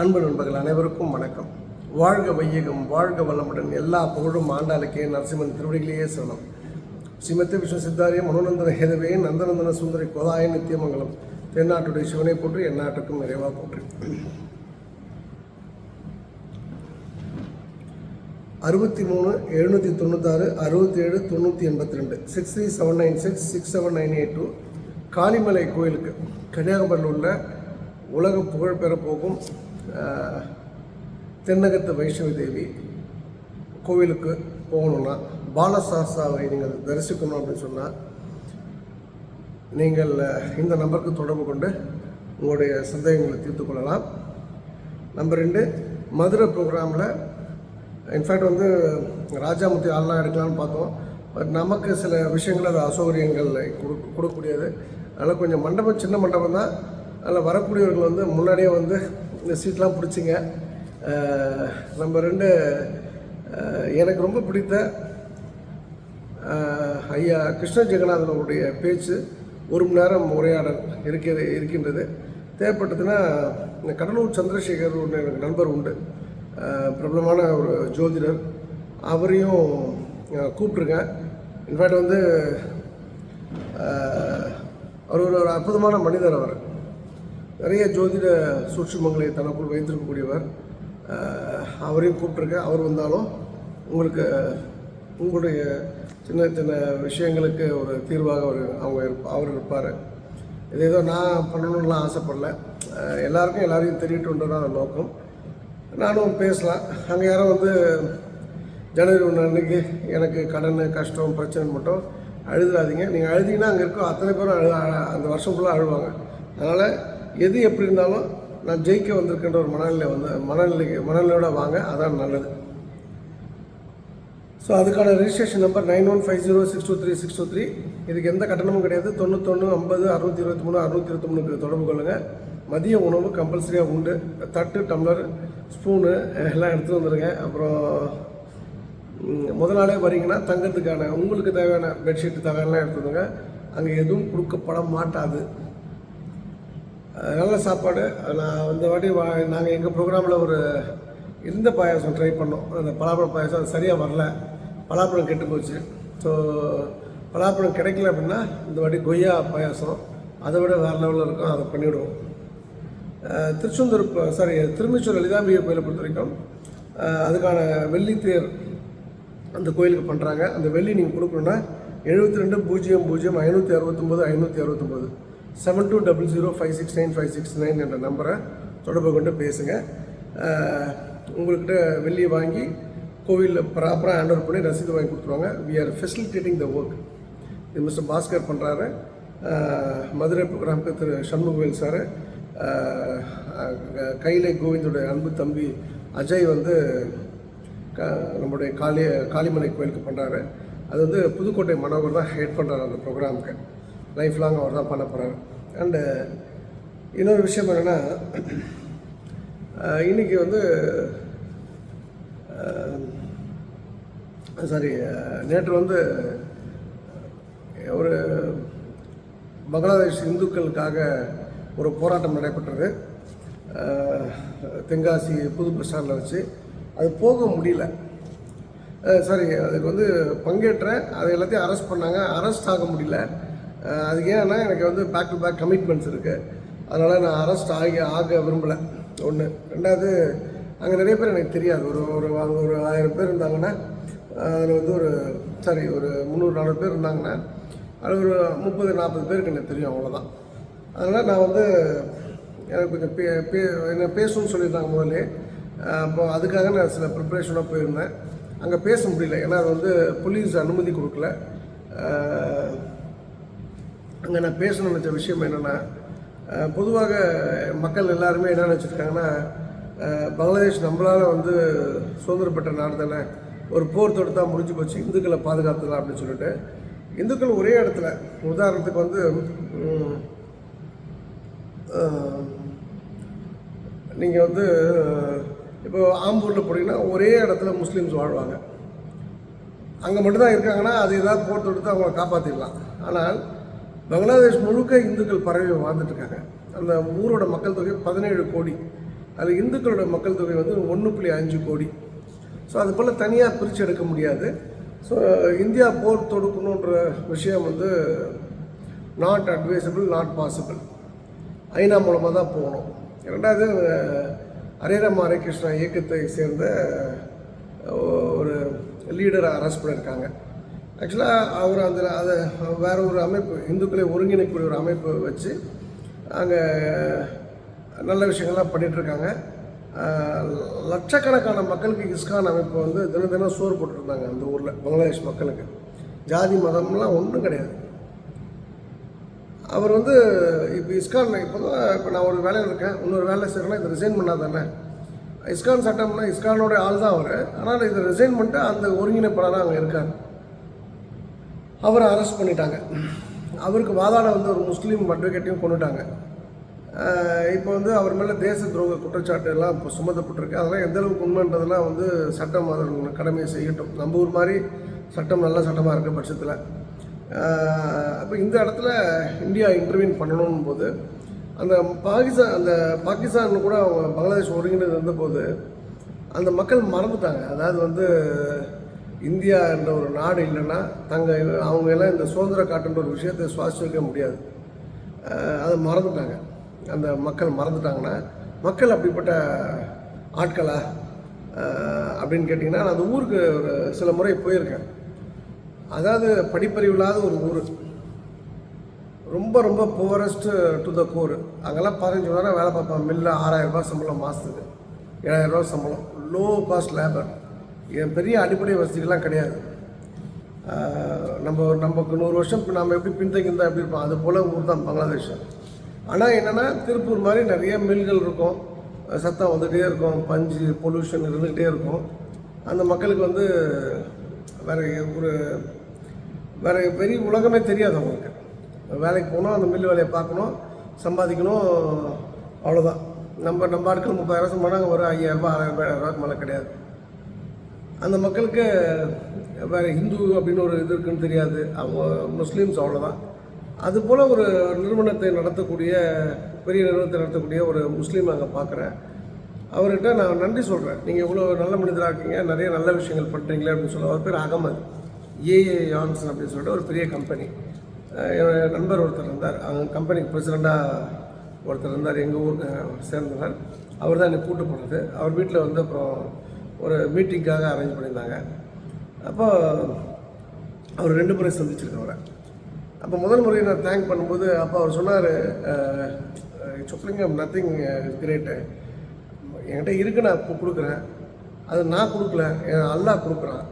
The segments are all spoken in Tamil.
அன்பு நண்பர்கள் அனைவருக்கும் வணக்கம். வாழ்க வையகம் வாழ்க வளமுடன் எல்லா புகழும் ஆண்டாளுக்கே நரசிம்மன் திருவடிகளையே சரணம். ஸ்ரீமத்த விஷ்ணு சித்தாரிய மனோநந்தன ஹேதவே நந்தநந்தன சுந்தரி கோதாய நித்தியமங்கலம் தென்னாட்டுடைய சிவனை போற்று எந்நாட்டுக்கும் நிறைவாக போற்று. அறுபத்தி மூணு எழுநூற்றி தொண்ணூத்தாறு அறுபத்தி ஏழு தொண்ணூற்றி எண்பத்தி ரெண்டு six three seven nine six six seven nine eight two Kalimalai கோயிலுக்கு கன்னியாகுமரியில் உள்ள உலக புகழ் பெற போகும் தென்னகத்து வைஷ்ணவி தேவி கோவிலுக்கு போகணுன்னா பாலசாஸ்தாவை நீங்கள் தரிசிக்கணும் அப்படின்னு சொன்னால் நீங்கள் இந்த நம்பருக்கு தொடர்பு கொண்டு உங்களுடைய சந்தேகங்களை தீர்த்து கொள்ளலாம். நம்பர் ரெண்டு மதுரை ப்ரோக்ராமில் இன்ஃபேக்ட் வந்து ராஜாமுத்தி ஆள்லாம் எடுக்கலாம்னு பார்த்தோம். பட் நமக்கு சில விஷயங்கள் அது அசௌகரியங்கள் கொடு கொடுக்கக்கூடியது. அதனால் கொஞ்சம் மண்டபம் சின்ன மண்டபம் தான். அதில் வரக்கூடியவர்கள் வந்து முன்னாடியே வந்து இந்த சீட்லாம் பிடிச்சிங்க. நம்ம ரெண்டு எனக்கு ரொம்ப பிடித்த ஐயா கிருஷ்ண ஜெகநாதன் அவருடைய பேச்சு ஒரு மணி நேரம் உரையாடல் இருக்கிறது இருக்கின்றது. தேவைப்பட்டதுன்னா இந்த கடலூர் சந்திரசேகர் ஒன்று எனக்கு நண்பர் உண்டு. பிரபலமான ஒரு ஜோதிடர். அவரையும் கூப்பிட்ருக்கேன் இன்ஃபேக்ட் வந்து அவர் ஒரு அற்புதமான மனிதர் அவர். நிறைய ஜோதிட சூட்சுமங்களை தனக்குள் வைத்திருக்கக்கூடியவர். அவரையும் கூப்பிட்ருக்கேன் அவர் வந்தாலும் உங்களுக்கு உங்களுடைய சின்ன சின்ன விஷயங்களுக்கு ஒரு தீர்வாக அவர் அவங்க இருப்ப அவர் இருப்பார். இது ஏதோ நான் பண்ணணும்லாம் ஆசைப்படல. எல்லாருக்கும் எல்லாரையும் தெரியட்டுன்றதான் நோக்கம். நானும் பேசலாம். அங்கே யாரும் வந்து ஜனவரி ஒன்று அன்றைக்கி எனக்கு கடன் கஷ்டம் பிரச்சனை மட்டும் அழுதுறாதீங்க. நீங்கள் அழுதீங்கன்னா அங்கே இருக்கோ அத்தனை பேரும் அழு அந்த வருஷம் ஃபுல்லாக அழுவாங்க. அதனால் எது எப்படி இருந்தாலும் நான் ஜெயிக்க வந்திருக்கின்ற ஒரு மனநிலை வந்து மனநிலைக்கு மனநிலையோட வாங்க அதான் நல்லது. ஸோ அதுக்கான registration number nine one five zero six two three six two three இதுக்கு எந்த கட்டணமும் கிடையாது. தொண்ணூத்தொன்று ஐம்பது அறுநூற்றி இருபத்தி மூணு அறுநூற்றி இருபத்தி மூணுக்கு தொடர்பு கொள்ளுங்கள் மதிய உணவு கம்பல்சரியாக உண்டு. தட்டு டம்ளர் ஸ்பூனு எல்லாம் எடுத்துகிட்டு வந்துடுங்க அப்புறம் முதல் நாளே வரீங்கன்னா தங்கத்துக்கான உங்களுக்கு தேவையான பெட்ஷீட் தேவையானலாம் எடுத்துடுங்க அங்கே எதுவும் கொடுக்கப்பட மாட்டாது. நல்ல சாப்பாடு. நான் இந்த வாட்டி வா நாங்கள் எங்கள் ப்ரோக்ராமில் ஒரு இருந்த பாயாசம் ட்ரை பண்ணோம். அந்த பலாப்பழம் பாயாசம் அது சரியாக வரல. பலாப்பழம் கெட்டு போச்சு. ஸோ பலாப்பழம் கிடைக்கல அப்படின்னா இந்த வாட்டி கொய்யா பாயாசம். அதை விட வேறு லெவலில் இருக்கும். அதை பண்ணிவிடுவோம் திருச்செந்தூர் சாரி திருமிச்சூர் லலிதாம்பிகை கோயிலை பொறுத்த வரைக்கும் அதுக்கான அதுக்கான வெள்ளித்தேர் அந்த கோயிலுக்கு பண்ணுறாங்க அந்த வெள்ளி நீங்கள் கொடுக்கணுன்னா எழுபத்தி ரெண்டு பூஜ்ஜியம் பூஜ்ஜியம் ஐநூற்றி அறுபத்தொம்போது ஐநூற்றி அறுபத்தொம்போது. Seven two double zero five six nine five six nine என்ற நம்பரை தொடர்பு கொண்டு பேசுங்க. உங்கள்கிட்ட வெளியே வாங்கி கோவிலில் ப்ராப்பராக ஹேண்ட் ஓவர் பண்ணி ரசீது வாங்கி கொடுத்துருவாங்க. We are facilitating the work இது மிஸ்டர் பாஸ்கர் பண்ணுறாரு மதுரை ப்ரோக்ராமுக்கு திரு சண்முகவேல் சார். கைலை கோவிந்தோடைய அன்பு தம்பி அஜய் வந்து க நம்முடைய காளி காளிமலை கோயிலுக்கு பண்ணுறாரு அது வந்து புதுக்கோட்டை மனோகர் தான் ஹெட் பண்ணுறாரு அந்த ப்ரோக்ராமுக்கு. லைஃப் லாங் அவர் தான் பண்ண போகிறாரு அண்டு uh, இன்னொரு விஷயம் என்னென்னா uh, இன்றைக்கி வந்து uh, சாரி நேற்று வந்து ஒரு பங்களாதேஷ் இந்துக்களுக்காக ஒரு போராட்டம் நடைபெற்றது. தென்காசி புது பஸ் ஸ்டாண்டில் வச்சு. அது போக முடியல. சாரி அதுக்கு வந்து பங்கேற்றேன். அது எல்லாத்தையும் அரெஸ்ட் பண்ணாங்க. அரெஸ்ட் ஆக முடியல. அதுக்கு ஏன்னா எனக்கு வந்து பேக் டு பேக் கமிட்மெண்ட்ஸ் இருக்குது அதனால் நான் அரெஸ்ட் ஆகி ஆக விரும்பலை. ஒன்று ரெண்டாவது அங்கே நிறைய பேர் எனக்கு தெரியாது. ஒரு ஒரு அங்கே ஒரு ஆயிரம் பேர் இருந்தாங்கன்னா அதில் வந்து ஒரு சாரி ஒரு முந்நூறு நானூறு பேர் இருந்தாங்கன்னா அது ஒரு முப்பது நாற்பது பேருக்கு எனக்கு தெரியும் அவ்வளோதான் அதனால் நான் வந்து எனக்கு கொஞ்சம் பே பே என்ன பேசணும்னு சொல்லியிருந்தாங்க முதல்ல. அப்போ அதுக்காக நான் சில ப்ரிப்ரேஷனாக போயிருந்தேன். அங்கே பேச முடியல. ஏன்னா அது வந்து போலீஸ் அனுமதி கொடுக்கல. அங்கே நான் பேசணும்னு நினச்ச விஷயம் என்னென்னா பொதுவாக மக்கள் எல்லாருமே என்ன நினச்சிருக்காங்கன்னா பங்களாதேஷ் நம்மளால் வந்து சுதந்திரம் பெற்ற நாடு தானே ஒரு போர் தொடுத்தா முடிஞ்சு போச்சு இந்துக்களை பாதுகாத்துக்கலாம் அப்படின்னு சொல்லிட்டு. இந்துக்கள் ஒரே இடத்துல உதாரணத்துக்கு வந்து நீங்கள் வந்து இப்போ ஆம்பூரில் போனீங்கன்னா ஒரே இடத்துல முஸ்லீம்ஸ் வாழ்வாங்க. அங்கே மட்டும்தான் இருக்காங்கன்னா அது ஏதாவது போர் தொடுத்து அவங்கள காப்பாற்றிடலாம் ஆனால் பங்களாதேஷ் முழுக்க இந்துக்கள் பரவி வாழ்ந்துட்டுருக்காங்க. அந்த ஊரோட மக்கள் தொகை பதினேழு கோடி. அதில் இந்துக்களோட மக்கள் தொகை வந்து ஒன்று புள்ளி அஞ்சு கோடி. ஸோ அது போல் தனியாக பிரித்து எடுக்க முடியாது. ஸோ இந்தியா போர் தொடுக்கணுன்ற விஷயம் வந்து நாட் அட்வைசபிள் நாட் பாசிபிள் ஐநா மூலமாக தான் போகணும். ரெண்டாவது ஹரேராம் ஹரே கிருஷ்ணா இயக்கத்தை சேர்ந்த ஒரு லீடரை அரெஸ்ட் பண்ணியிருக்காங்க ஆக்சுவலாக அவர் அந்த அதை வேறு ஒரு அமைப்பு இந்துக்களை ஒருங்கிணைக்கக்கூடிய ஒரு அமைப்பு வச்சு அங்கே நல்ல விஷயங்கள்லாம் பண்ணிகிட்ருக்காங்க லட்சக்கணக்கான மக்களுக்கு இஸ்கான் அமைப்பு வந்து தினம் தினம் சோறு போட்டுருந்தாங்க அந்த ஊரில் பங்களாதேஷ் மக்களுக்கு. ஜாதி மதம்லாம் ஒன்றும் கிடையாது. அவர் வந்து இப்போ இஸ்கான் இப்போ தான் இப்போ நான் ஒரு வேலையில் இருக்கேன் இன்னொரு வேலை செய்கிறேன்னா இதை ரிசைன் பண்ணால் தானே இஸ்கான் சட்டம்னா இஸ்கானோட ஆள் தான் அவர். ஆனால் இதை ரிசைன் பண்ணிட்டு அந்த ஒருங்கிணைப்பாளராக அங்கே இருக்கார். அவரை அரெஸ்ட் பண்ணிட்டாங்க. அவருக்கு வாதாட வந்து ஒரு முஸ்லீம் அட்வொகேட்டையும் கொண்டுட்டாங்க. இப்போ வந்து அவர் மேலே தேச துரோக குற்றச்சாட்டு எல்லாம் இப்போ சுமத்தப்பட்டிருக்கு. அதெல்லாம் எந்த அளவுக்கு உண்மைன்றதெல்லாம் வந்து சட்டம் அதன் கடமையை செய்யட்டும். நம்ம ஊர் மாதிரி சட்டம் நல்ல சட்டமாக இருக்க பட்சத்தில். அப்போ இந்த இடத்துல இந்தியா இன்டர்வியூன் பண்ணணும் போது அந்த பாகிஸ்தான் அந்த பாகிஸ்தான் கூட அவங்க பங்களாதேஷ் ஒருங்கிணைந்து இருந்தபோது அந்த மக்கள் மறந்துட்டாங்க. அதாவது வந்து இந்தியா என்ற ஒரு நாடு இல்லைன்னா தங்க அவங்க எல்லாம் இந்த சுதந்திர காட்டுன்ற ஒரு விஷயத்தை சுவாசிக்க முடியாது. அதை மறந்துட்டாங்க. அந்த மக்கள் மறந்துட்டாங்கன்னா மக்கள் அப்படிப்பட்ட ஆட்களா? அப்படின்னு கேட்டிங்கன்னா நான் அந்த ஊருக்கு ஒரு சில முறை போயிருக்கேன். அதாவது படிப்பறிவு இல்லாத ஒரு ஊர். ரொம்ப ரொம்ப புவரஸ்ட்டு டு த கோர் அங்கெல்லாம் பதினஞ்சு நேரம் வேலை பார்ப்பேன் மில்லில் ஆறாயிரம் ரூபாய் சம்பளம் மாதத்துக்கு ஏழாயிரம் ரூபா சம்பளம். லோ காஸ்ட் லேபர் பெரிய அடிப்படை வசதிகள்லாம் கிடையாது. நம்ம நமக்கு நூறு வருஷம் நம்ம எப்படி பின்தங்கியிருந்தா எப்படி இருப்போம்? அது போல் ஊர் தான் பங்களாதேஷ். ஆனால் என்னென்னா திருப்பூர் மாதிரி நிறைய மில்கள் இருக்கும். சத்தம் வந்துகிட்டே இருக்கும். பஞ்சு பொல்யூஷன் இருந்துக்கிட்டே இருக்கும். அந்த மக்களுக்கு வந்து வேறு ஒரு வேறு பெரிய உலகமே தெரியாது அவங்களுக்கு. வேலைக்கு போகணும் அந்த மில் வேலையை பார்க்கணும் சம்பாதிக்கணும் அவ்வளோதான் நம்ம நம்ம ஆட்கள் முப்பதாயிரம் சம்பளம் ஒரு ஐயாயிரரூபா ஆறாயிரரூபா ஏழாயிரரூபாய்க்கு மேலே கிடையாது. அந்த மக்களுக்கு வேறு ஹிந்து அப்படின்னு ஒரு இது இருக்குன்னு தெரியாது. அவங்க முஸ்லீம்ஸ் அவ்வளோதான் அதுபோல் ஒரு நிறுவனத்தை நடத்தக்கூடிய பெரிய நிறுவனத்தை நடத்தக்கூடிய ஒரு முஸ்லீம் அங்கே பார்க்குறேன் அவர்கிட்ட நான் நன்றி சொல்கிறேன் நீங்கள் இவ்வளோ நல்ல மனிதராக இருக்கீங்க. நிறைய நல்ல விஷயங்கள் பண்ணுறீங்களே அப்படின்னு சொல்ல அவர் பேர் அகமது. ஏஏ யான்சன் அப்படின்னு சொல்லிட்டு ஒரு பெரிய கம்பெனி என்னுடைய நண்பர் ஒருத்தர் இருந்தார். அவங்க கம்பெனிக்கு பிரசிடெண்ட்டாக ஒருத்தர் இருந்தார். எங்கள் ஊருக்கு சேர்ந்தவர் அவர் தான் என்னை கூட்டு போனது. அவர் வீட்டில் வந்து அப்புறம் ஒரு மீட்டிங்காக அரேஞ்ச் பண்ணியிருந்தாங்க. அப்போ அவர் ரெண்டு முறை சந்திச்சிருக்கவரை அப்போ முதல் முறை நான் தேங்க் பண்ணும்போது அப்போ அவர் சொன்னார் சொப்ளிங்கம் நத்திங் கிரேட்டு என்கிட்ட இருக்கு நான் இப்போ கொடுக்குறேன். அது நான் கொடுக்கல என் அல்லா கொடுக்குறான்.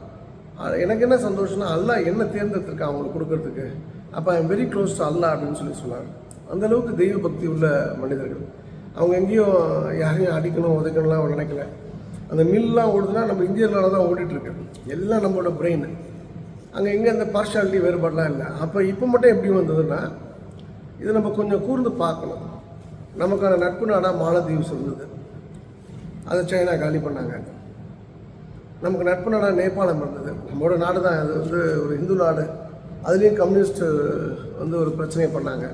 எனக்கு என்ன சந்தோஷம்னா அல்லா என்ன தேர்ந்தெடுத்திருக்கான் அவங்களுக்கு கொடுக்கறதுக்கு. அப்போ I'm very close to Allah அப்படின்னு சொல்லி சொன்னார். அந்த அளவுக்கு தெய்வ பக்தி உள்ள மனிதர்கள். அவங்க எங்கேயும் யாரையும் அடிக்கணும் உதைக்கணும்லாம் அவன் நினைக்கல. அந்த மில்லாம் ஓடுதுன்னா நம்ம இந்தியர்களால் தான் ஓடிட்டுருக்கு. எல்லாம் நம்மளோட பிரெயின் அங்கே எங்கே அந்த பார்ஷாலிட்டி வேறுபாடெலாம் இல்லை. அப்போ இப்போ மட்டும் எப்படி வந்ததுன்னா இதை நம்ம கொஞ்சம் கூர்ந்து பார்க்கணும். நமக்கான நட்பு நாடாக மாலத்தீவ்ஸ் இருந்தது அதை சைனா காலி பண்ணாங்க. நமக்கு நட்பு நாடாக நேபாளம் இருந்தது நம்மளோட நாடு தான். அது வந்து ஒரு இந்து நாடு. அதுலேயும் கம்யூனிஸ்ட் வந்து ஒரு பிரச்சனையை பண்ணாங்க.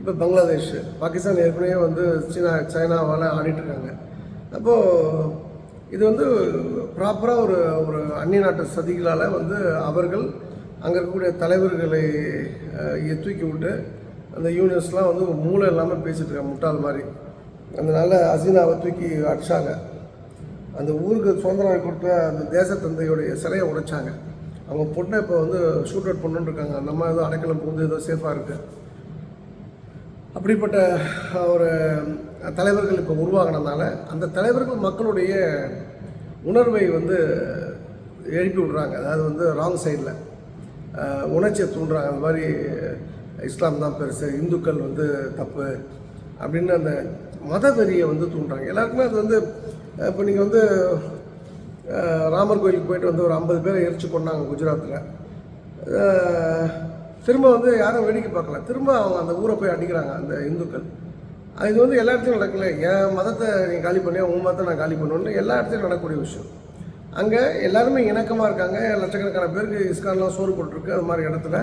இப்போ பங்களாதேஷ் பாகிஸ்தான் ஏற்கனவே வந்து சீனா சைனாவால் ஆடிட்டுருக்காங்க. அப்போது இது வந்து ப்ராப்பராக ஒரு ஒரு அந்நிய நாட்டு சதிகளால் வந்து அவர்கள் அங்கே இருக்கக்கூடிய தலைவர்களை தூக்கி விட்டு அந்த யூனியன்ஸ்லாம் வந்து மூளை இல்லாமல் பேசிகிட்டு இருக்காங்க முட்டாள் மாதிரி. அதனால் அசீனாவை தூக்கி அடித்தாங்க அந்த ஊருக்கு சுதந்திரம் கொடுத்த அந்த தேசத்தந்தையுடைய சிலையை உடைச்சாங்க. அவங்க பொண்ணை இப்போ வந்து ஷூட் அவுட் பண்ணுன்னு இருக்காங்க. நம்ம ஏதோ அடைக்கலம் போகுது ஏதோ சேஃபாக இருக்குது அப்படிப்பட்ட ஒரு தலைவர்கள் இப்போ உருவாகினதுனால அந்த தலைவர்கள் மக்களுடைய உணர்வை வந்து எழுப்பி விடுறாங்க. அதாவது வந்து ராங் சைடில் உணர்ச்சியை தூண்டுறாங்க. அந்த மாதிரி இஸ்லாம் தான் பெருசு இந்துக்கள் வந்து தப்பு அப்படின்னு அந்த மதவெறியை வந்து தூண்டுறாங்க. எல்லாருக்குமே அது வந்து இப்போ நீங்கள் வந்து ராமர் கோயிலுக்கு போயிட்டு வந்து ஒரு ஐம்பது பேரை எரிச்சு கொண்டாங்க குஜராத்தில் திரும்ப வந்து யாரும் வேடிக்கை பார்க்கல. திரும்ப அவங்க அந்த ஊரை போய் அடிக்கிறாங்க அந்த இந்துக்கள். இது வந்து எல்லா இடத்துலையும் நடக்கல. என் மதத்தை நீ காலி பண்ணியா உன் மதத்தை நான் காலி பண்ணுவேன்னு எல்லா இடத்துலையும் நடக்கக்கூடிய விஷயம். அங்கே எல்லாருமே இணக்கமாக இருக்காங்க. லட்சக்கணக்கான பேருக்கு இஸ்கான்லாம் சோறு போட்டிருக்கு. அது மாதிரி இடத்துல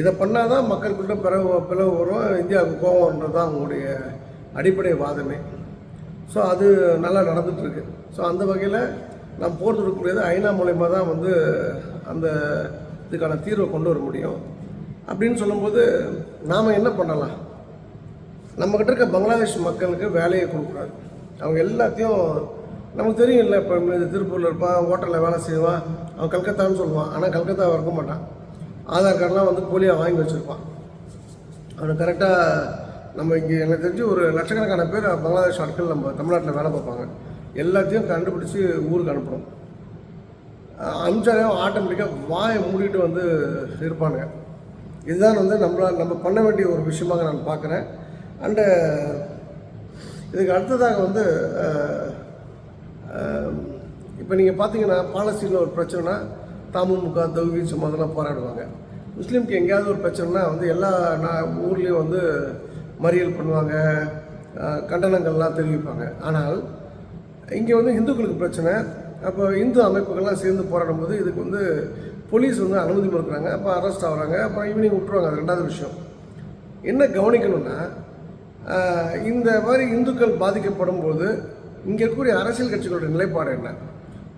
இதை பண்ணால் தான் மக்கள்கிட்ட பிறகு பிளவு வரும். இந்தியாவுக்கு கோவம்ன்றது தான் அவங்களுடைய அடிப்படை வாதமே. ஸோ அது நல்லா நடந்துகிட்ருக்கு ஸோ அந்த வகையில் நாம் போர் தொடுக்கக்கூடியது ஐநா மூலயமா தான் வந்து அந்த இதுக்கான தீர்வை கொண்டு வர முடியும். அப்படின்னு சொல்லும்போது நாம் என்ன பண்ணலாம்? நம்மக்கிட்ட இருக்க பங்களாதேஷ் மக்களுக்கு வேலையை கொடுக்கூடாது அவங்க எல்லாத்தையும் நமக்கு தெரியும் இல்லை இப்போ இந்த திருப்பூரில் இருப்பான் ஹோட்டலில் வேலை செய்வான் அவன் கல்கத்தான்னு சொல்லுவான். ஆனால் கல்கத்தா இருக்க மாட்டான். ஆதார் கார்டெலாம் வந்து போலியாக வாங்கி வச்சுருப்பான். அவனை கரெக்டாக நம்ம இங்கே எனக்கு தெரிஞ்சு ஒரு லட்சக்கணக்கான பேர் பங்களாதேஷ் ஆட்கள் நம்ம தமிழ்நாட்டில் வேலை பார்ப்பாங்க. எல்லாத்தையும் கண்டுபிடிச்சி ஊருக்கு அனுப்புகிறோம் அனுப்பிச்சாலே ஆட்டோமேட்டிக்காக வாயை மூடிட்டு வந்து இருப்பானுங்க. இதுதான் வந்து நம்மளால் நம்ம பண்ண வேண்டிய ஒரு விஷயமாக நான் பார்க்குறேன். அண்டு uh, இதுக்கு அடுத்ததாக வந்து uh, um, இப்போ நீங்கள் பார்த்தீங்கன்னா பாலஸ்தீனில் ஒரு பிரச்சனைனா தமுமுக சும்மா அதெல்லாம் போராடுவாங்க. முஸ்லீம்க்கு எங்கேயாவது ஒரு பிரச்சனைனா வந்து எல்லா நான் ஊர்லேயும் வந்து மறியல் பண்ணுவாங்க கண்டனங்கள்லாம் தெரிவிப்பாங்க. ஆனால் இங்கே வந்து இந்துக்களுக்கு பிரச்சனை. அப்போ இந்து அமைப்புகள்லாம் சேர்ந்து போராடும்போது இதுக்கு வந்து போலீஸ் வந்து அனுமதி மறுக்கிறாங்க. அப்போ அரெஸ்ட் ஆகுறாங்க. அப்புறம் ஈவினிங் விட்டுருவாங்க. அது ரெண்டாவது விஷயம். என்ன கவனிக்கணும்னா இந்த மாதிரி இந்துக்கள் பாதிக்கப்படும் போது இங்கே இருக்கக்கூடிய அரசியல் கட்சிகளுடைய நிலைப்பாடு என்ன?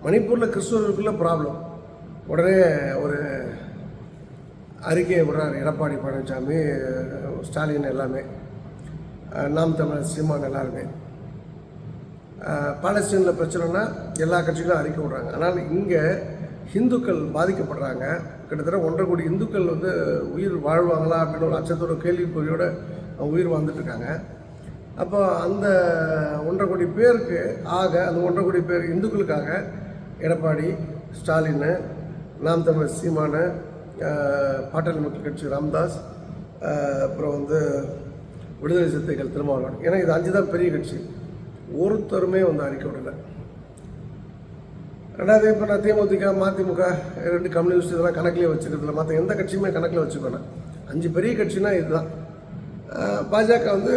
மணிப்பூரில் கிறிஸ்துவர்களுக்குள்ள ப்ராப்ளம் உடனே ஒரு அறிக்கையை விடுறாரு. எடப்பாடி பழனிசாமி ஸ்டாலின் எல்லாமே. நாம் தமிழர் சீமான் எல்லாருமே. பாலஸ்தீனில் பிரச்சனைனா எல்லா கட்சிகளும் அறிக்கை விடுறாங்க. ஆனால் இங்கே இந்துக்கள் பாதிக்கப்படுறாங்க. கிட்டத்தட்ட ஒன்றரை கோடி இந்துக்கள் வந்து உயிர் வாழ்வாங்களா அப்படின்னு ஒரு அச்சத்தோட கேள்விக்குறியோட உயிர் வாழ்ந்துட்டுருக்காங்க. அப்போ அந்த ஒன்றரை கோடி பேருக்கு ஆக அந்த ஒன்றரை கோடி பேர் இந்துக்களுக்காக எடப்பாடி ஸ்டாலின் நாம் தமிழர் சீமானு பாட்டாளி மக்கள் கட்சி ராம்தாஸ் அப்புறம் வந்து விடுதலை சிறுத்தைகள் திருமாவளவன். ஏன்னா இது அஞ்சு தான் பெரிய கட்சி. ஒருத்தருமே வந்து அறிக்கை விடலை. ரெண்டாவது இப்போ நான் தேமுதிக மதிமுக ரெண்டு கம்யூனிஸ்ட் இதெல்லாம் கணக்கிலே வச்சுக்கிறதுல மற்ற எந்த கட்சியுமே கணக்கில் வச்சுக்கணும் அஞ்சு பெரிய கட்சினா இதுதான். பாஜக வந்து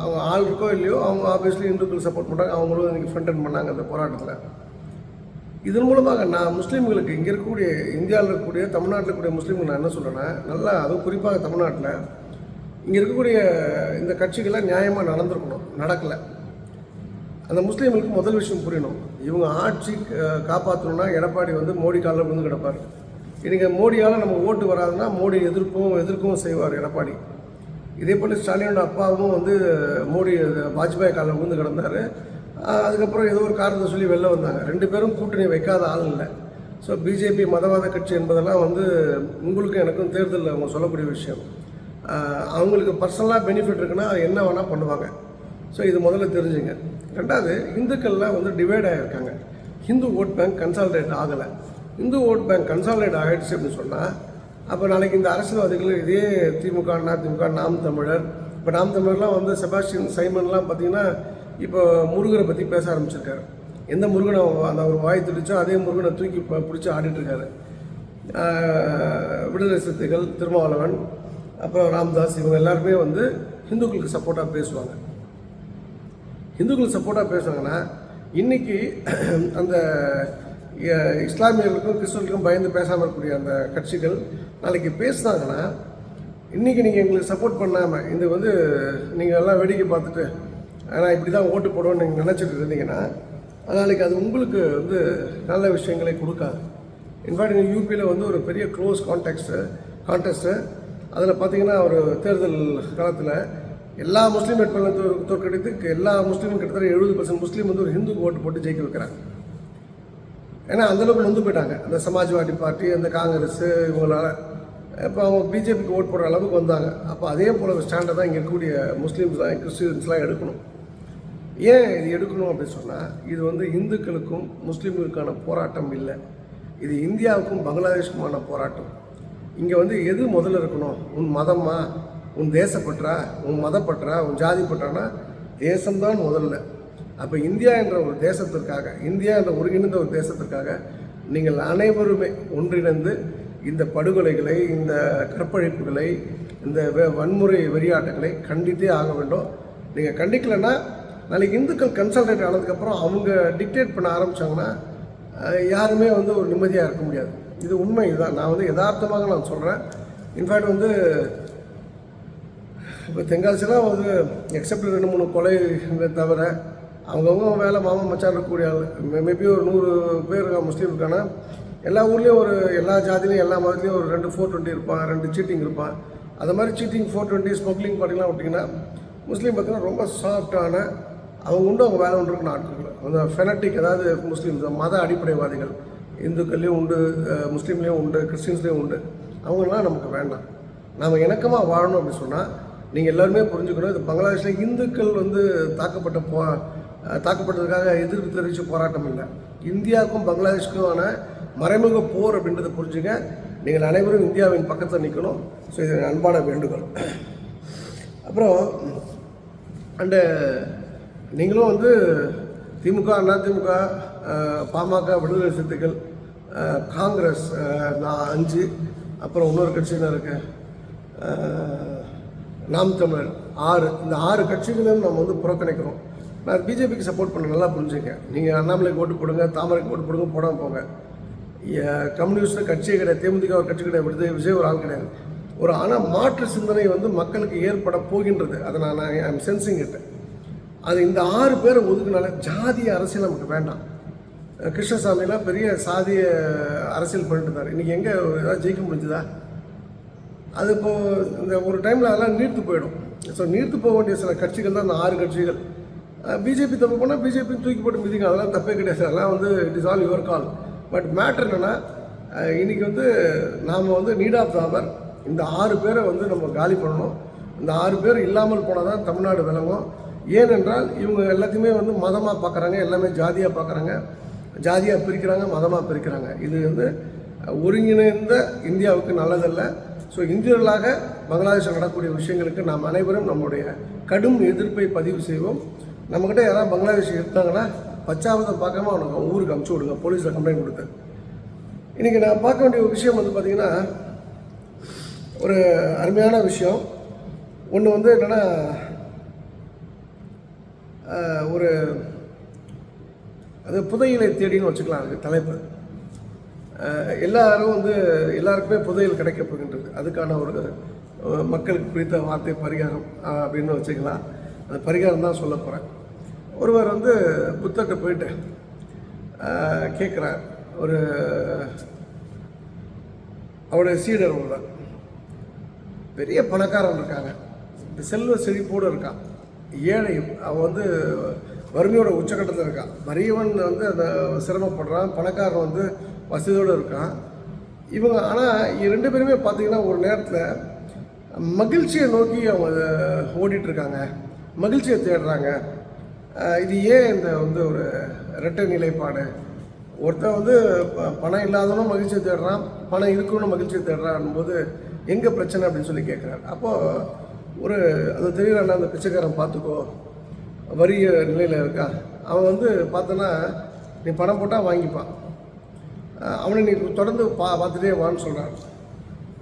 அவங்க ஆள் இருக்கோ இல்லையோ அவங்க ஆப்வியஸ்லி இந்துக்கள் சப்போர்ட் பண்ணுறாங்க அவங்களும் இன்னைக்கு ஃப்ரண்ட் அண்ட் பண்ணாங்க அந்த போராட்டத்தில். இதன் மூலமாக நான் முஸ்லீம்களுக்கு இங்கே இருக்கக்கூடிய இந்தியாவில் இருக்கக்கூடிய தமிழ்நாட்டில் இருக்கக்கூடிய முஸ்லீம்கள் நான் என்ன சொல்கிறேன்னா நல்லா அதுவும் குறிப்பாக தமிழ்நாட்டில் இங்கே இருக்கக்கூடிய இந்த கட்சிகள்லாம் நியாயமாக நடந்திருக்கணும். நடக்கலை. அந்த முஸ்லீம்களுக்கு முதல் விஷயம் புரியணும். இவங்க ஆட்சி காப்பாற்றணும்னா எடப்பாடி வந்து மோடி காலில் விழுந்து கிடப்பார். இன்றைக்கி மோடியால் நம்ம ஓட்டு வராதுன்னா மோடி எதிர்ப்பும் எதிர்க்கவும் செய்வார் எடப்பாடி. இதே போல் ஸ்டாலினோட அப்பாவும் வந்து மோடி வாஜ்பாய் காலம் விழுந்து கிடந்தார். அதுக்கப்புறம் ஏதோ ஒரு காரணத்தை சொல்லி வெளில வந்தாங்க. ரெண்டு பேரும் கூட்டணி வைக்காத ஆள் இல்லை. ஸோ பிஜேபி மதவாத கட்சி என்பதெல்லாம் வந்து உங்களுக்கும் எனக்கும் தேர்தலில் அவங்க சொல்லக்கூடிய விஷயம். அவங்களுக்கு பர்சனலாக பெனிஃபிட் இருக்குன்னா என்ன வேணால் பண்ணுவாங்க. ஸோ இது முதல்ல தெரிஞ்சுங்க. ரெண்டாவது இந்துக்கள்லாம் வந்து டிவைட் ஆகியிருக்காங்க ஹிந்து ஓட் பேங்க் கன்சாலிடேட் ஆகலை. இந்து ஓட் பேங்க் கன்சாலிடேட் ஆகிடுச்சு அப்படின்னு சொன்னால் அப்போ நாளைக்கு இந்த அரசியல்வாதிகள் இதே திமுக அதிமுக நாம் தமிழர். இப்போ நாம் தமிழர்லாம் வந்து செபாஸ்டியன் சைமன்லாம் பார்த்தீங்கன்னா இப்போ முருகனை பற்றி பேச ஆரம்பிச்சிருக்காரு. எந்த முருகனை அந்த அவர் வாய் துடிச்சோ அதே முருகனை தூக்கி ப- பிடிச்சி ஆடிட்டுருக்காரு. விடுதலை சிறுத்தைகள் திருமாவளவன் அப்புறம் ராம்தாஸ் இவங்க எல்லாருமே வந்து ஹிந்துக்களுக்கு சப்போர்ட்டாக பேசுவாங்க. ஹிந்துக்களுக்கு சப்போர்ட்டாக பேசுனாங்கன்னா இன்றைக்கி அந்த இஸ்லாமியர்களுக்கும் கிறிஸ்தவர்களுக்கும் பயந்து பேசாமல் இருக்கக்கூடிய அந்த கட்சிகள் நாளைக்கு பேசுனாங்கன்னா இன்றைக்கி நீங்கள் எங்களுக்கு சப்போர்ட் பண்ணாமல் இது வந்து நீங்கள் எல்லாம் வேடிக்கை பார்த்துட்டு ஆனால் இப்படி தான் ஓட்டு போடுவோன்னு நீங்கள் நினச்சிட்டு இருந்தீங்கன்னா நாளைக்கு அது உங்களுக்கு வந்து நல்ல விஷயங்களை கொடுக்காது. இன்ஃபேக்ட் நீங்கள் யூபியில் வந்து ஒரு பெரிய க்ளோஸ் கான்டாக்ட்ஸு கான்டெஸ்ட்டு அதில் பார்த்தீங்கன்னா ஒரு தேர்தல் காலத்தில் எல்லா முஸ்லீம் வேட்பாளர் தோற்கடித்து எல்லா முஸ்லீமும் கிட்டத்தட்ட எழுபது பர்சன்ட் முஸ்லீம் வந்து ஒரு ஹிந்துக்கு ஓட்டு போட்டு ஜெயிக்க வைக்கிறாங்க. ஏன்னா அந்தளவுக்கு நொந்து போயிட்டாங்க. அந்த சமாஜ்வாடி பார்ட்டி அந்த காங்கிரஸ் இவங்களால இப்போ அவங்க பிஜேபிக்கு ஓட் போடுற அளவுக்கு வந்தாங்க. அப்போ அதே போல் ஸ்டாண்டை தான் இங்கே இருக்கக்கூடிய முஸ்லீம்ஸ்லாம் கிறிஸ்டியன்ஸ்லாம் எடுக்கணும். ஏன் இது எடுக்கணும் அப்படின்னு சொன்னால் இது வந்து இந்துக்களுக்கும் முஸ்லீம்களுக்கான போராட்டம் இல்லை. இது இந்தியாவுக்கும் பங்களாதேஷுக்குமான போராட்டம். இங்கே வந்து எது முதல்ல இருக்கணும்? உன் மதமா உன் தேசப்பற்றா? உன் மதப்பற்றா? உன் ஜாதி பற்றானா தேசம்தான் முதல்ல. அப்போ இந்தியா என்ற ஒரு தேசத்திற்காக இந்தியா என்ற ஒருங்கிணைந்த ஒரு தேசத்திற்காக நீங்கள் அனைவருமே ஒன்றிணைந்து இந்த படுகொலைகளை இந்த கற்பழிப்புகளை இந்த வன்முறை வெறியாட்டங்களை கண்டித்தே ஆக வேண்டும். நீங்கள் கண்டிக்கலைன்னா நாளைக்கு இந்துக்கள் கன்சல்டேட் ஆனதுக்கப்புறம் அவங்க டிக்டேட் பண்ண ஆரம்பித்தாங்கன்னா யாருமே வந்து ஒரு நிம்மதியாக இருக்க முடியாது. இது உண்மை இதுதான். நான் வந்து யதார்த்தமாக நான் சொல்கிறேன் இன்ஃபேக்ட் வந்து இப்போ தென்காசிலாம் வந்து எக்ஸப்ட் ரெண்டு மூணு கொலை தவிர அவங்கவுங்க வேலை மாமா மச்சான் இருக்கக்கூடிய ஆள் மேபி ஒரு நூறு பேர் இருக்கா முஸ்லீம் இருக்கானா எல்லா ஊர்லேயும் ஒரு எல்லா ஜாதிலையும் எல்லா மதத்துலேயும் ஒரு ரெண்டு ஃபோர் டுவெண்ட்டி இருப்பான் ரெண்டு சீட்டிங் இருப்பான் அது மாதிரி சீட்டிங் ஃபோர் டுவெண்ட்டி ஸ்மக்லிங் பார்ட்டிலாம் விட்டிங்கன்னா முஸ்லீம் பார்த்திங்கன்னா ரொம்ப சாஃப்டான அவங்க உண்டு அவங்க வேலை உண்டு நாட்கள் அந்த ஃபெனட்டிக் அதாவது முஸ்லீம் மத அடிப்படைவாதிகள் இந்துக்கள்லேயும் உண்டு முஸ்லீம்லேயும் உண்டு கிறிஸ்டின்ஸ்லேயும் உண்டு. அவங்களாம் நமக்கு வேண்டாம். நாம் இணக்கமாக வாழணும் அப்படின்னு சொன்னால் நீங்கள் எல்லாருமே புரிஞ்சுக்கணும் இது பங்களாதேஷில் இந்துக்கள் வந்து தாக்கப்பட்ட போ தாக்கப்பட்டதுக்காக எதிர்ப்பு தெரிவித்து போராட்டம் இல்லை. இந்தியாவுக்கும் பங்களாதேஷுக்குமான மறைமுக போர் அப்படின்றத புரிஞ்சுங்க. நீங்கள் அனைவரும் இந்தியாவின் பக்கத்தில் நிற்கணும் ஸோ இது அன்பான வேண்டுகோள். அப்புறம் அண்டு நீங்களும் வந்து திமுக அதிமுக திமுக பாமக விடுதலை சிறுத்தைகள் காங்கிரஸ் நான் அஞ்சு அப்புறம் இன்னொரு கட்சி இருக்கேன் இருக்கு? நாம் தமிழர் ஆறு. இந்த ஆறு கட்சிகளையும் நம்ம வந்து புறக்கணிக்கிறோம். நான் பிஜேபிக்கு சப்போர்ட் பண்ண நல்லா புரிஞ்சுங்க நீங்கள் அண்ணாமலைக்கு ஓட்டு போடுங்க தாமரைக்கு ஓட்டு போடுங்க போடாமல் போங்க. கம்யூனிஸ்ட் கட்சியே கிடையாது தேமுதிக ஒரு கட்சி கிடையாது விடுதலை விஜய் ஒரு ஆள் கிடையாது. ஒரு ஆனால் மாற்று சிந்தனை வந்து மக்களுக்கு ஏற்பட போகின்றது. அதை நான் ஐம் சென்சிங் இட் அது இந்த ஆறு பேரை ஒதுக்குனால ஜாதிய அரசியல் நமக்கு வேண்டாம். கிருஷ்ணசாமிலாம் பெரிய சாதிய அரசியல் பண்ணிட்டு இருந்தார் இன்றைக்கி எங்கே ஏதாவது ஜெயிக்க முடிஞ்சுதா? அது இப்போது இந்த ஒரு டைமில் அதெல்லாம் நீர்த்து போயிடும். ஸோ நீர்த்து போக வேண்டிய சில கட்சிகள் தான் அந்த ஆறு கட்சிகள். பிஜேபி தப்பு போனால் பிஜேபி தூக்கி போட்டு மிதிங்க அதெல்லாம் தப்பே கிடையாது. அதெல்லாம் வந்து it is all your call but matter என்னென்னா இன்றைக்கி வந்து நாம் வந்து நீட் ஆஃப் அவர் இந்த ஆறு பேரை வந்து நம்ம காலி பண்ணணும். இந்த ஆறு பேர் இல்லாமல் போனால் தான் தமிழ்நாடு விளங்கும். ஏனென்றால் இவங்க எல்லாத்தையுமே வந்து மதமாக பார்க்குறாங்க எல்லாமே ஜாதியாக பார்க்குறாங்க ஜாதியாக பிரிக்கிறாங்க மதமாக பிரிக்கிறாங்க. இது வந்து ஒருங்கிணைந்த இந்தியாவுக்கு நல்லதல்ல. ஸோ இந்தியர்களாக பங்களாதேஷில் நடக்கக்கூடிய விஷயங்களுக்கு நாம் அனைவரும் நம்முடைய கடும் எதிர்ப்பை பதிவு செய்வோம். நம்மக்கிட்ட யாராவது பங்களாதேஷ் இருந்தாங்கன்னா பச்சாவதை பார்க்காம அவனுக்கு அவங்க ஊருக்கு அமுச்சு விடுங்க. போலீஸில் கம்ப்ளைண்ட் கொடுத்து. இன்றைக்கி நான் பார்க்க வேண்டிய ஒரு விஷயம் வந்து பார்த்திங்கன்னா ஒரு அருமையான விஷயம். ஒன்று வந்து என்னென்னா ஒரு அது புதையலை தேடின்னு வச்சுக்கலாம் அதுக்கு தலைப்பு. எல்லாரும் வந்து எல்லாருக்குமே புதையல் கிடைக்க போகின்றது அதுக்கான ஒரு மக்களுக்கு பிடித்த வார்த்தை பரிகாரம் அப்படின்னு வச்சுக்கலாம். அந்த பரிகாரம் தான் சொல்ல போகிறேன் ஒருவர் வந்து புத்தர்கிட்ட போயிட்டு கேட்குறார் ஒரு அவருடைய சீடர் ஒருவர். பெரிய பணக்காரன் இருக்காங்க. செல்வ செழிப்போடு இருக்கான். ஏழையும் அவன் வந்து வறுமையோட உச்சக்கட்டத்தில் இருக்கான். வறியவன் வந்து அந்த சிரமப்படுறான். பணக்காரன் வந்து வசதியோடு இருக்கான். இவங்க ஆனால் ரெண்டு பேருமே பார்த்தீங்கன்னா ஒரு நேரத்தில் மகிழ்ச்சியை நோக்கி அவங்க ஓடிட்டுருக்காங்க மகிழ்ச்சியை தேடுறாங்க. இது ஏன் இந்த வந்து ஒரு இரட்டை நிலைப்பாடு? ஒருத்தன் வந்து ப- பணம் இல்லாதவனும் மகிழ்ச்சி தேடுறான் பணம் இருக்கணும் மகிழ்ச்சியை தேடுறான் போது எங்கே பிரச்சனை அப்படின்னு சொல்லி கேட்குறாரு அப்போது ஒரு அது தெரியலண்ணா அந்த பிச்சைக்காரன் பார்த்துக்கோ வறிய நிலையில் இருக்கான் அவன் வந்து பார்த்தோன்னா நீ பணம் போட்டால் வாங்கிப்பான். அவனை நீ தொடர்ந்து பா பார்த்துட்டே வான்னு சொல்கிறான்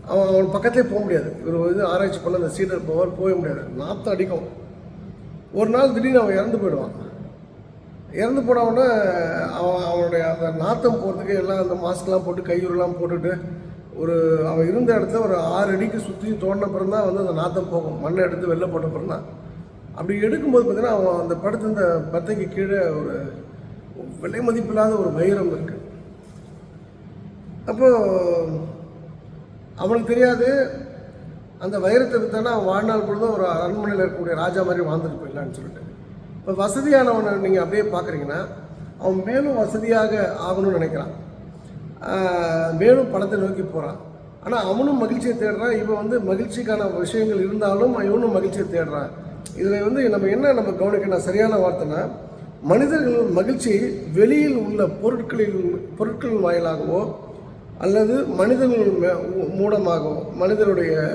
அவன் அவன் பக்கத்துலேயே போக முடியாது. இவர் இது ஆராய்ச்சி பண்ண அந்த சீடர் போவார் போக முடியாது. நாற்றம் அடிக்கும். ஒரு நாள் திடீர்னு அவன் இறந்து போயிடுவான். இறந்து போனவொடனே அவன் அவனுடைய அந்த நாத்தம் போகிறதுக்கு எல்லாம் அந்த மாஸ்க்லாம் போட்டு கையுறெல்லாம் போட்டுட்டு ஒரு அவன் இருந்த இடத்துல ஒரு ஆறு அடிக்கு சுற்றி தோண்டின பிறந்தான் தான் வந்து அந்த நாத்தம் போகும். மண்ணை எடுத்து வெளில போட்ட பிறந்தான் தான். அப்படி எடுக்கும்போது பார்த்தீங்கன்னா அவன் அந்த படத்து இந்த பத்தைக்கு கீழே ஒரு விலை மதிப்பில்லாத ஒரு வைரம் இருக்குது அப்போது அவனுக்கு தெரியாது அந்த வைரத்தை வித்தானா அவன் வாழ்நாள் பொழுதும் ஒரு அரண்மனையில் இருக்கக்கூடிய ராஜா மாதிரி வாழ்ந்துட்டு போயிடலான்னு சொல்லிட்டு. இப்போ வசதியானவனை நீங்கள் அப்படியே பார்க்குறீங்கன்னா அவன் மேலும் வசதியாக ஆகணும்னு நினைக்கிறான். மேலும் பணத்தை நோக்கி போகிறான் ஆனால் அவனும் மகிழ்ச்சியை தேடுறான். இவன் வந்து மகிழ்ச்சிக்கான விஷயங்கள் இருந்தாலும் இவனும் மகிழ்ச்சியை தேடுறான். இதில் வந்து நம்ம என்ன நம்ம கவனிக்கணும்? சரியான வார்த்தைனா மனிதர்கள் மகிழ்ச்சி வெளியில் உள்ள பொருட்களில் பொருட்களின் வாயிலாகவோ அல்லது மனிதர்கள் மே- மூ- மூலமாகவோ மனிதருடைய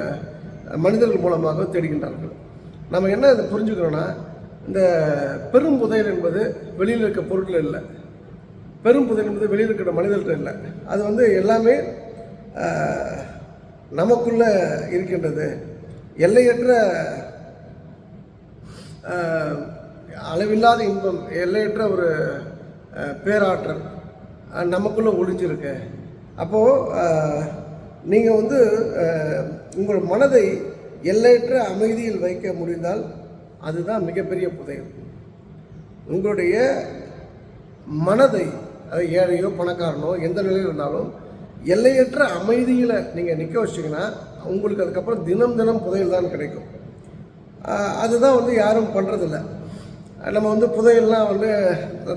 மனிதர்கள் மூலமாக தேடுகின்றார்கள். நம்ம என்ன இதை புரிஞ்சுக்கிறோன்னா இந்த பெரும் புதையல் என்பது வெளியில் இருக்க பொருட்கள் இல்லை. பெரும் புதையல் என்பது வெளியில் இருக்கிற மனிதர்கள் இல்லை. அது வந்து எல்லாமே நமக்குள்ளே இருக்கின்றது. எல்லையற்ற அளவில்லாத இன்பம் எல்லையற்ற ஒரு பேராற்றல் நமக்குள்ளே ஒழிஞ்சிருக்கு அப்போது நீங்கள் வந்து உங்கள் மனதை எல்லையற்ற அமைதியில் வைக்க முடிந்தால் அதுதான் மிகப்பெரிய புதையல். உங்களுடைய மனதை அது ஏழையோ பணக்காரனோ எந்த நிலையில் இருந்தாலும் எல்லையற்ற அமைதியில் நீங்கள் நிற்க வச்சிங்கன்னா உங்களுக்கு அதுக்கப்புறம் தினம் தினம் புதையல் தான் கிடைக்கும். அதுதான் வந்து யாரும் பண்ணுறதில்ல நம்ம வந்து புதையல்லாம் வந்து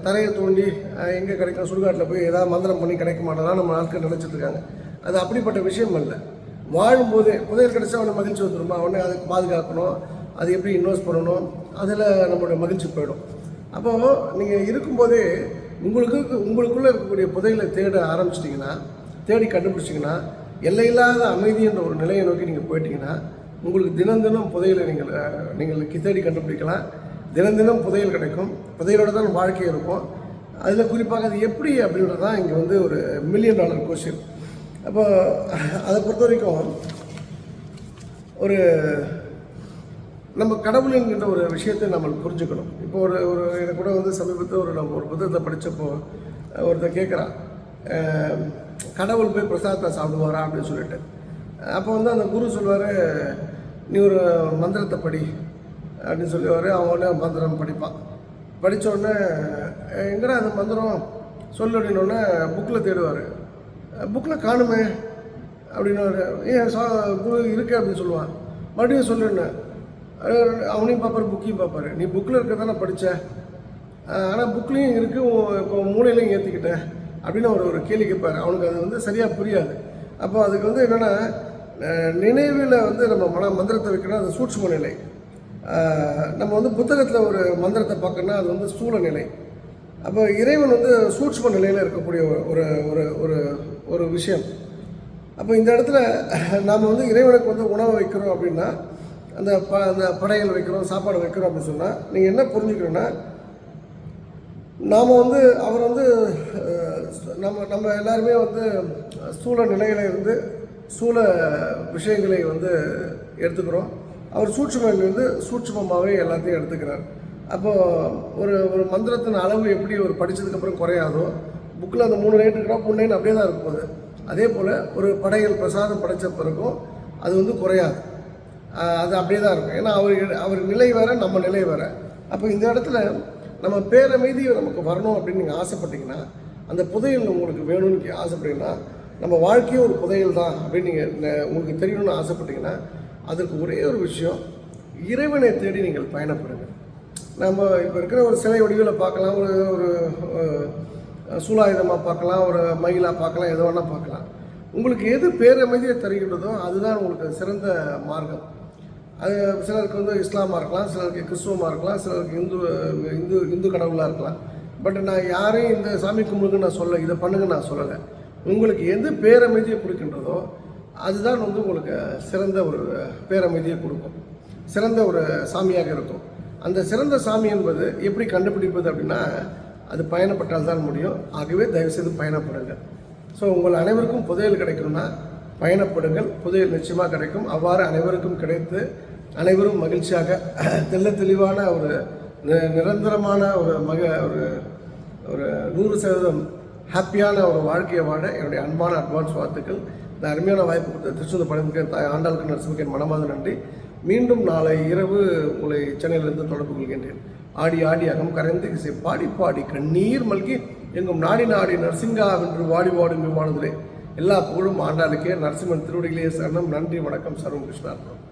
தரையை தோண்டி எங்கே கிடைக்கும் சுடுகாட்டில் போய் ஏதாவது மந்திரம் பண்ணி கிடைக்க மாட்டோம்னா நம்ம ஆட்கள் நினச்சிட்ருக்காங்க அது அப்படிப்பட்ட விஷயம் இல்லை வாழும்போது புதையல் கிடைச்சா அவனை மகிழ்ச்சி வந்துடுமா அவனை அதுக்கு பாதுகாக்கணும். அது எப்படி இன்வெஸ்ட் பண்ணணும்? அதில் நம்மளோட மகிழ்ச்சி போயிடும். அப்போது நீங்கள் இருக்கும்போதே உங்களுக்கு உங்களுக்குள்ளே இருக்கக்கூடிய புதையலை தேட ஆரம்பிச்சிட்டிங்கன்னா தேடி கண்டுபிடிச்சிங்கன்னா எல்லையில்லாத அமைதி என்ற ஒரு நிலையை நோக்கி நீங்கள் போயிட்டீங்கன்னா உங்களுக்கு தினம் தினம் புதையலை நீங்கள் நீங்கள் தேடி கண்டுபிடிக்கலாம். தினம் தினம் புதையல் கிடைக்கும். புதையலோட தான் வாழ்க்கை இருக்கும். அதில் குறிப்பாக அது எப்படி அப்படின்றது தான் இங்கே வந்து ஒரு மில்லியன் டாலர் கொஷின் அப்போ அதை பொறுத்த வரைக்கும் ஒரு நம்ம கடவுள் என்கின்ற ஒரு விஷயத்தை நம்ம புரிஞ்சுக்கணும். இப்போ ஒரு ஒரு எனக்கு கூட வந்து சமீபத்தில் ஒரு நம்ம ஒரு புத்தகத்தை படித்தப்போ ஒருத்தர் கேட்குறான் கடவுள் போய் பிரசாதத்தை சாப்பிடுவாரா? அப்படின்னு சொல்லிட்டு. அப்போ வந்து அந்த குரு சொல்லுவார் நீ ஒரு மந்திரத்தை படி அப்படின்னு சொல்லுவார். அவன் மந்திரம் படிப்பான். படித்தோடனே உடனே எங்கடா அந்த மந்திரம்? சொல்லு அப்படின்னோடனே புக்கில் தேடுவார். புக்கில் காணுமே அப்படின்னு ஏன் சா குரு இருக்கு அப்படின்னு சொல்லுவான். மறுபடியும் சொல்லுன்னேன் அவனையும் பார்ப்பாரு புக்கையும் பார்ப்பாரு. நீ புக்கில் இருக்க படித்த ஆனால் புக்லேயும் இருக்குது இப்போ மூளையிலையும் ஏற்றிக்கிட்டேன் அப்படின்னு அவர் ஒரு கேள்வி கேட்பார். அவனுக்கு அது வந்து சரியாக புரியாது. அப்போ அதுக்கு வந்து என்னென்னா நினைவில் வந்து நம்ம மன மந்திரத்தை வைக்கணும் அது சூட்சும நிலை. நம்ம வந்து புத்தகத்தில் ஒரு மந்திரத்தை பார்க்கணும்னா அது வந்து ஸ்தூல நிலை. அப்போ இறைவன் வந்து சூட்சும நிலையில் இருக்கக்கூடிய ஒரு ஒரு ஒரு ஒரு விஷயம். அப்போ இந்த இடத்துல நாம் வந்து இறைவனுக்கு வந்து உணவை வைக்கிறோம் அப்படின்னா அந்த ப அந்த படையல் வைக்கிறோம் சாப்பாடு வைக்கிறோம் அப்படின்னு சொன்னால் நீங்கள் என்ன புரிஞ்சுக்கணுன்னா நாம் வந்து அவர் வந்து நம்ம நம்ம எல்லாருமே வந்து ஸ்தூல நிலையில இருந்து சூழ விஷயங்களை வந்து எடுத்துக்கிறோம். அவர் சூட்சமிலிருந்து சூட்சுமமாகவே எல்லாத்தையும் எடுத்துக்கிறார். அப்போது ஒரு ஒரு மந்திரத்தின் அளவு எப்படி ஒரு படித்ததுக்கப்புறம் குறையாதோ புக்கில் அந்த மூணு லைன் இருக்கிறா மூணு லைன் அப்படியே தான் இருக்கும் போது. அதே போல் ஒரு படையல் பிரசாதம் படைத்த பிறகும் அது வந்து குறையாது. அது அப்படியே தான் இருக்கும். ஏன்னா அவர் அவர் நிலை வேற நம்ம நிலை வேற. அப்போ இந்த இடத்துல நம்ம பேரை மீதி நமக்கு வரணும் அப்படின்னு நீங்கள் ஆசைப்பட்டீங்கன்னா அந்த புதையல் உங்களுக்கு வேணும்னு ஆசைப்பட்டீங்கன்னா நம்ம வாழ்க்கையே ஒரு புதையல் தான் அப்படின்னு நீங்கள் உங்களுக்கு தெரியணும்னு ஆசைப்பட்டீங்கன்னா அதற்கு ஒரே ஒரு விஷயம் இறைவனை தேடி நீங்கள் பயணப்படுங்க. நம்ம இப்போ இருக்கிற ஒரு சிலை வடிவில் பார்க்கலாம். ஒரு ஒரு சூலாயுதமாக பார்க்கலாம் ஒரு மயிலாக பார்க்கலாம் எது வேணால் பார்க்கலாம். உங்களுக்கு எது பேரமைதியை தருகின்றதோ அதுதான் உங்களுக்கு சிறந்த மார்க்கம். அது சிலருக்கு வந்து இஸ்லாமாக இருக்கலாம் சிலருக்கு கிறிஸ்துவமாக இருக்கலாம் சிலருக்கு இந்து இந்து இந்து கடவுளாக இருக்கலாம். பட் நான் யாரையும் இந்த சாமி கும்பிடுங்க நான் சொல்ல இதை பண்ணுங்க நான் சொல்லலை. உங்களுக்கு எது பேரமைதியை கொடுக்கின்றதோ அதுதான் வந்து உங்களுக்கு சிறந்த ஒரு பேரமைதியை கொடுக்கும். சிறந்த ஒரு சாமியாக இருக்கும். அந்த சிறந்த சாமி என்பது எப்படி கண்டுபிடிப்பது அப்படின்னா அது பயணப்பட்டால் தான் முடியும். ஆகவே தயவுசெய்து பயணப்படுங்கள். ஸோ உங்கள் அனைவருக்கும் புதையல் கிடைக்கணும்னா பயணப்படுங்கள். புதையல் நிச்சயமாக கிடைக்கும். அவ்வாறு அனைவருக்கும் கிடைத்து அனைவரும் மகிழ்ச்சியாக தெள்ள தெளிவான ஒரு நிரந்தரமான ஒரு மக ஒரு ஒரு நூறு சதவீதம் ஹாப்பியான ஒரு வாழ்க்கையை வாழ என்னுடைய அன்பான அட்வான்ஸ் வாழ்த்துக்கள். இந்த அருமையான வாய்ப்பு கொடுத்த திருச்செந்தூர் பழமுக தாய் ஆண்டாளுக்கு நரசிம்மக்கன் மனமாத நன்றி. மீண்டும் நாளை இரவு உங்களை சென்னையிலிருந்து தொடர்பு கொள்கின்றேன். ஆடி ஆடி அகம் கரைந்து இசை பாடி பாடி கண்ணீர் மல்கி எங்கும் நாடி நாடி நரசிங்கா என்று வாடி வாடும் விமானத்திலே எல்லா புகழும் ஆண்டாளுக்கே. நரசிம்மன் திருவடிகளே சரணம். நன்றி வணக்கம். சர்வம் கிருஷ்ணார்பணம்.